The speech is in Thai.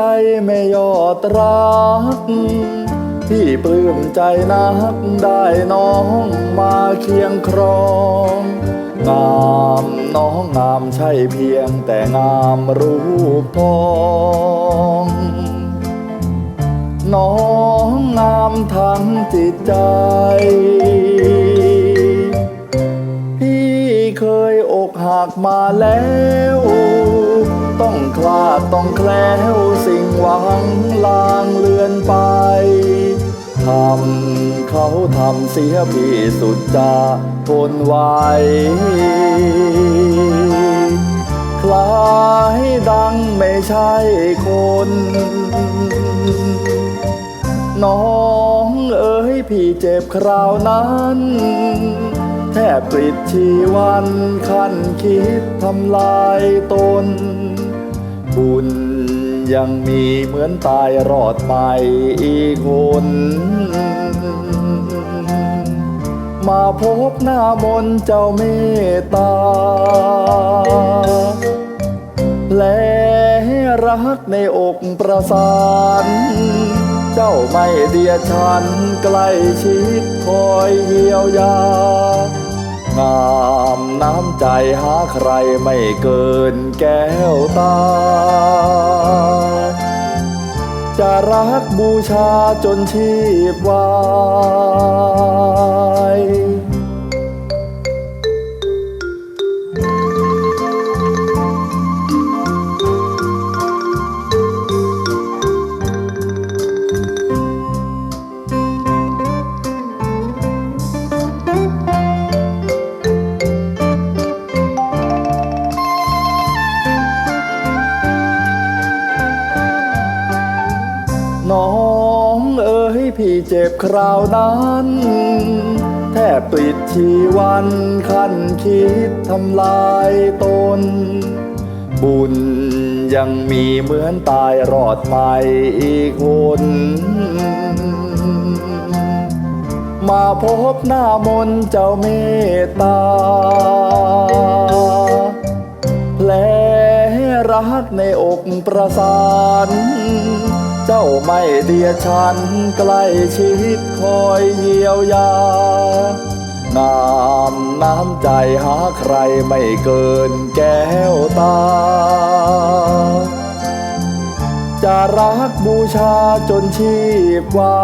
ใจไม่ยอดรักพี่ปลื้มใจนักได้น้องมาเคียงครองงามน้องงามใช่เพียงแต่งามรูปทองน้องงามทั้งจิตใจ พี่เคยอกหักมาแล้ว ต้องคลาดต้องแคล้วสิ่งหวังลางเลือนไป ทำเขาทำเสียพี่สุดจะทนไหวคล้ายดังไม่ใช่คน น้องเอ๋ยพี่เจ็บคราวนั้นแทบปลิดชีวันขั้นคิดทำลายตน บุญ ยังมีเหมือนตายรอดไปอีกคน มาพบหน้ามนต์เจ้าเมตตา และรักในอกประสาน เจ้าไม่เดียฉันใกล้ชิดคอยเยียวยา งามน้ำใจหาใครไม่เกินแก้วตา จะรักบูชาจนชีพวา พี่เจ็บคราวนั้น แทบปลิดชีวันขั้นคิดทำลายตน บุญยังมีเหมือนตายรอดใหม่อีกคนมาพบหน้ามนเจ้าเมตตา ประสาน เจ้าไม่เดียฉันใกล้ชิดคอยเยียวยางามน้ำใจหาใครไม่เกินแก้วตา จะรักบูชาจนชีพวา